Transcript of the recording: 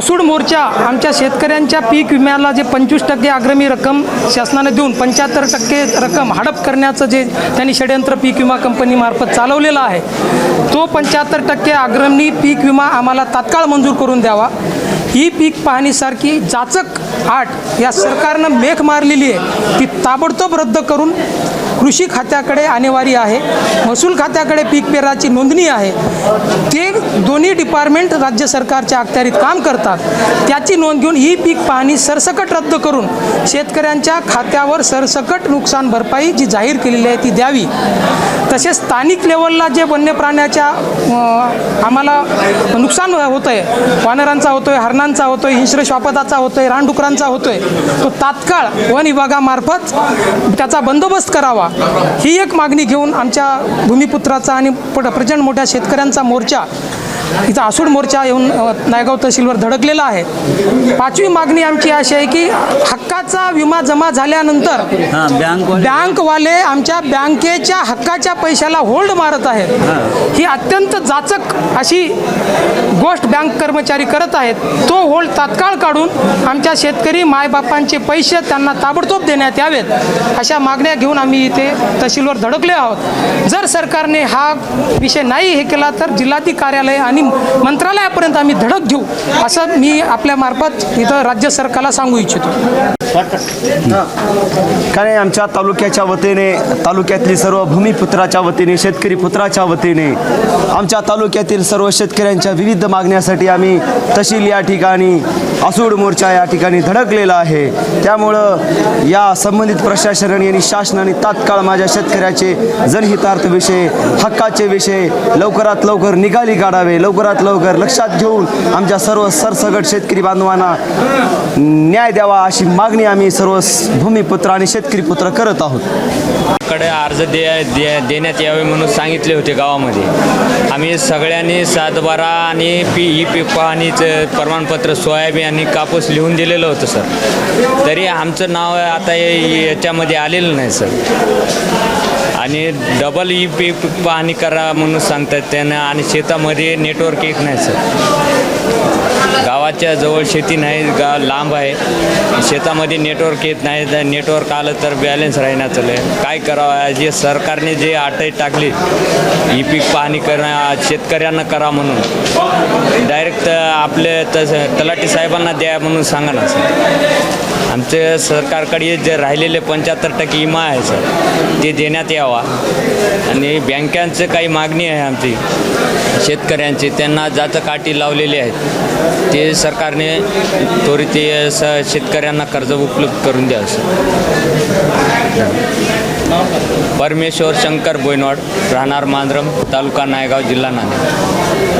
आसूड मोर्चा आमच्या शेतकऱ्यांच्या पीक विम्याला जे पंचवीस टक्के अग्रमी रक्कम शासनाने देऊन पंच्याहत्तर टक्के रक्कम हडप करण्याचं जे त्यांनी षडयंत्र पीक विमा कंपनीमार्फत चालवलेलं आहे तो पंच्याहत्तर टक्के अग्रमी पीक विमा आम्हाला तात्काळ मंजूर करून द्यावा. ही पीक पाहणीसारखी जाचक आठ या सरकारनं मेख मारलेली आहे. ती ताबडतोब रद्द करून कृषी खात्याकडे आणेवारी आहे. महसूल खात्याकडे पीक पेराची नोंदणी आहे. ते दोन्ही डिपार्टमेंट राज्य सरकारच्या अखत्यारीत काम करतात. त्याची नोंद घेऊन ही पीक पाहणी सरसकट रद्द करून शेतकऱ्यांच्या खात्यावर सरसकट नुकसान भरपाई जी जाहीर केलेली आहे ती द्यावी. तसेच स्थानिक लेवलला जे वन्य प्राण्याच्या आम्हाला नुकसान होतं आहे वानरांचा होतोय हरणांचा होतोय हिंस्र श्वापदाचा होतोय रानडुकरांचा होतोय तो तात्काळ वन विभागामार्फत त्याचा बंदोबस्त करावा. ही एक मागणी घेऊन आमच्या भूमिपुत्राचा आणि प्रचंड मोठ्या शेतकऱ्यांचा मोर्चा इथं आसूड मोर्चा येऊन नायगाव तहसीलवर धडकलेला आहे. पाचवी मागणी आमची अशी आहे की हक्काचा विमा जमा झाल्यानंतर बँक बँकवाले आमच्या बँकेच्या हक्काच्या पैशाला होल्ड मारत आहेत. ही. अत्यंत जाचक अशी गोष्ट बँक कर्मचारी करत आहेत. तो होल्ड तात्काळ काढून आमच्या शेतकरी मायबापांचे पैसे त्यांना ताबडतोब देण्यात यावेत अशा मागण्या घेऊन आम्ही इथे तहसीलवर धडकले आहोत. जर सरकारने हा विषय नाही हे केला तर जिल्हाधिकारी कार्यालय आणि मंत्रालयापर्यंत आम्ही धडक घेऊ असं मी आपल्या मार्फत इथं राज्य सरकारला सांगू इच्छितो. कारण आमच्या तालुक्याच्या वतीने तालुक्यातली सर्व भूमिपुत्राच्या वतीने शेतकरी पुत्राच्या वतीने आमच्या तालुक्यातील सर्व शेतकऱ्यांच्या विविध मागण्यासाठी आम्ही तहसील या ठिकाणी आसूड मोर्चा या ठिकाणी धडकलेला आहे. त्यामुळं या संबंधित प्रशासन आणि शासनाने तात्काळ माझ्या शेतकऱ्याचे जनहितार्थ विषय हक्काचे विषय लवकरात लवकर निकाली काढावे. लवकरात लवकर लक्षात घेऊन आमच्या सर्व सरसगट शेतकरी बांधवांना न्याय द्यावा अशी मागणी आम्ही सर्व भूमिपुत्र आणि शेतकरी पुत्र करत आहोत. कडे अर्ज दे, देण्यात यावे म्हणून सांगितले होते गावामध्ये. आम्ही सगळ्यांनी सातबारा आणि पी ई पीक पाहणीचं प्रमाणपत्र सोयाबीन आणि कापूस लिहून दिलेलं होतं सर. तरी आमचं नाव आता याच्यामध्ये आलेलं नाही सर. आणि डबल ई पी पाहणी करा म्हणून सांगतात त्यांना आणि शेतामध्ये नेटवर्क एक नाही सर. गावाच्या जवळ शेती नाही गा लांब आहे. शेतामध्ये नेटवर्क येत नाही तर नेटवर्क आलं तर बॅलन्स राहणार चालू काय करावं? जे सरकारने जे अटई टाकली ही पीक पाहणी करा शेतकऱ्यांना करा म्हणून. डायरेक्ट आपले तस तलाठी साहेबांना द्या म्हणून सांगा ना. सर आमचे सरकारकडे जे राहिलेले पंच्याहत्तर टक्के विमा आहे सर ते देण्यात यावा. आणि बँकांचं काही मागणी आहे आमची शेतकऱ्यांची. त्यांना जाचं काठी लावलेली आहेत. ते सरकारने त्वरित ते स शेतकऱ्यांना कर्ज उपलब्ध करून द्यावं सर. परमेश्वर शंकर बोयनवाड राहणार मांजरम तालुका नायगाव जिल्हा नांदेड.